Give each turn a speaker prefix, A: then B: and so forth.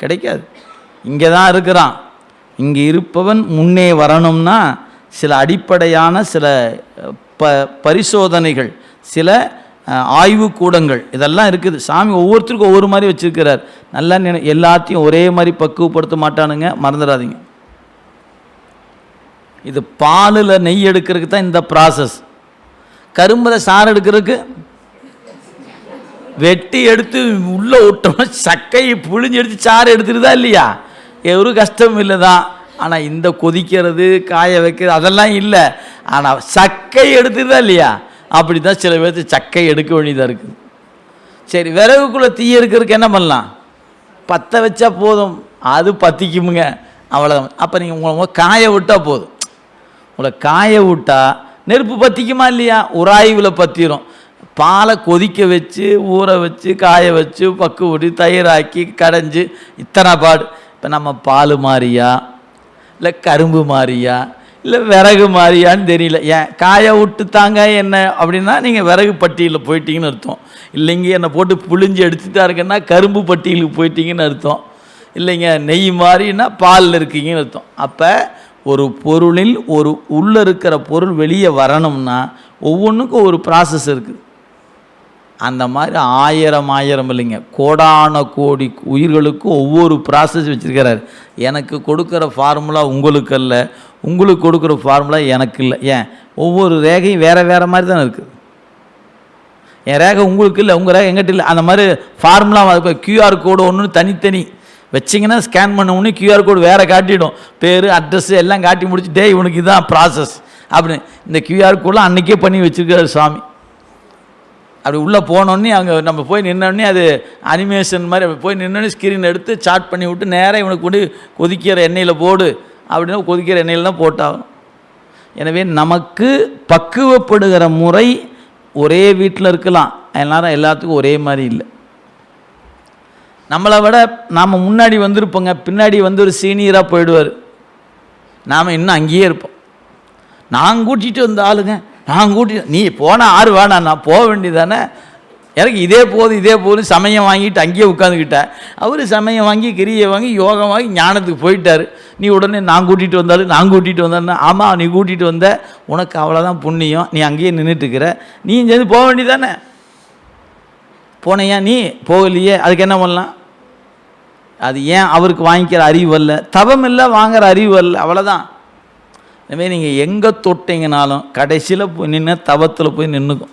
A: கிடைக்காது. இங்கே தான் இருக்கிறான். இங்கே இருப்பவன் முன்னே வரணும்னா சில அடிப்படையான சில ப பரிசோதனைகள் சில ஆய்வு ஆய்வுக்கூடங்கள் இதெல்லாம் இருக்குது. சாமி ஒவ்வொருத்தருக்கும் ஒவ்வொரு மாதிரி வச்சுருக்கிறார். நல்லா நினை எல்லாத்தையும் ஒரே மாதிரி பக்குவப்படுத்த மாட்டானுங்க. மறந்துடாதீங்க. இது பாலில் நெய் எடுக்கிறதுக்கு தான் இந்த ப்ராசஸ் கரும்பில் சாறு எடுக்கிறதுக்கு வெட்டி எடுத்து உள்ளே விட்டோம்னா சக்கையை புழிஞ்சு எடுத்து சாறு எடுத்துருதா இல்லையா? ஒரு கஷ்டம் இல்லை தான் ஆனால் இந்த கொதிக்கிறது காய வைக்கிறது அதெல்லாம் இல்லை. ஆனால் சக்கை எடுத்துருதா இல்லையா? அப்படி தான் சில பேர்த்து சக்கை எடுக்க வேண்டியதாக இருக்குது. சரி விறகுக்குள்ளே தீ எடுக்கிறதுக்கு என்ன பண்ணலாம்? பற்ற வச்சா போதும். அது பற்றிக்குமுங்க அவ்வளோதான் அப்போ நீங்கள் உங்களை காய விட்டால் போதும். உங்களை காய விட்டால் நெருப்பு பற்றிக்குமா இல்லையா? உராய்வில் பற்றிடும் பாலை கொதிக்க வச்சு ஊற வச்சு காய வச்சு பக்குவடி தயிராக்கி கடைஞ்சி இத்தனை பாடு. இப்போ நம்ம பால் மாறியா? இல்லை கரும்பு மாறியா? இல்லை விறகு மாதிரியான்னு தெரியல. ஏன்? காய விட்டு தாங்க என்ன? அப்படின்னா நீங்கள் விறகு பட்டியலில் போயிட்டீங்கன்னு அர்த்தம். இல்லைங்க என்னை போட்டு புழிஞ்சு எடுத்துட்டா இருக்கேன்னா கரும்பு பட்டியலுக்கு போயிட்டீங்கன்னு அர்த்தம். இல்லைங்க நெய் மாறினா பாலில் இருக்கீங்கன்னு அர்த்தம். அப்போ ஒரு பொருளில் ஒரு உள்ளே இருக்கிற பொருள் வெளியே வரணும்னா ஒவ்வொன்றுக்கும் ஒரு ப்ராசஸ் இருக்குது அந்த மாதிரி ஆயிரம் ஆயிரம் இல்லைங்க. கோடான கோடி உயிர்களுக்கும் ஒவ்வொரு ப்ராசஸ் வச்சுருக்கிறார். எனக்கு கொடுக்குற ஃபார்முலா உங்களுக்கு அல்ல. உங்களுக்கு கொடுக்குற ஃபார்முலா எனக்கு இல்லை. ஏன்? ஒவ்வொரு ரேகையும் வேறு வேறு மாதிரி தானே இருக்குது என் ரேகை உங்களுக்கு இல்லை உங்கள் ரேகை எங்கிட்ட இல்லை. அந்த மாதிரி ஃபார்முலா இப்போ கியூஆர் கோடு ஒன்று தனித்தனி வச்சிங்கன்னா ஸ்கேன் பண்ண உடனே கியூஆர் கோடு வேறு காட்டிடும். பேர் அட்ரஸ் எல்லாம் காட்டி முடிச்சு டேய் இவனுக்கு இதுதான் ப்ராசஸ் அப்படின்னு இந்த கியூஆர் கோடெலாம் அன்றைக்கே பண்ணி வச்சுருக்காரு சாமி. அப்படி உள்ளே போனோடனே அங்கே நம்ம போய் நின்னோடனே அது அனிமேஷன் மாதிரி அப்படி போய் நின்னோடனே ஸ்க்ரீன் எடுத்து சாட் பண்ணி விட்டு நேராக இவனுக்கு கொண்டு கொதிக்கிற எண்ணெயில் போடு அப்படின்னா கொதிக்கிற எண்ணெயில் தான் போட்டாகும் எனவே நமக்கு பக்குவப்படுகிற முறை ஒரே வீட்டில் இருக்கலாம். எல்லாரும் எல்லாத்துக்கும் ஒரே மாதிரி இல்லை. நம்மளை விட நாம் முன்னாடி வந்திருப்போங்க பின்னாடி வந்து ஒரு சீனியராக போயிடுவார். நாம் இன்னும் அங்கேயே இருப்போம். நான் கூட்டிகிட்டு வந்த ஆளுங்க நான் கூட்டி நீ போனால் ஆறு வேணாம் நான் போக வேண்டியதானே? எனக்கு இதே போதும் இதே போதும் சமயம் வாங்கிட்டு அங்கேயே உட்காந்துக்கிட்டேன் அவர் சமயம் வாங்கி கிரியை வாங்கி யோகம் வாங்கி ஞானத்துக்கு போயிட்டார். நீ உடனே நான் கூட்டிகிட்டு வந்தாலும் நான் கூட்டிகிட்டு வந்தேன்னா ஆமாம் நீ கூட்டிகிட்டு வந்த உனக்கு அவ்வளோதான் புண்ணியம். நீ அங்கேயே நின்றுட்டுருக்கிற நீ சேர்ந்து போக வேண்டியதானே? போனையா நீ? போகலையே. அதுக்கு என்ன பண்ணலாம்? அது ஏன் அவருக்கு வாங்கிக்கிற அறிவு அல்ல தவம் இல்லை வாங்குற அறிவு அல்ல அவ்வளோதான் எனவே நீங்கள் எங்கே தொட்டிங்கனாலும் கடைசியில் போய் நின்று தவத்தில் போய் நின்றுக்கும்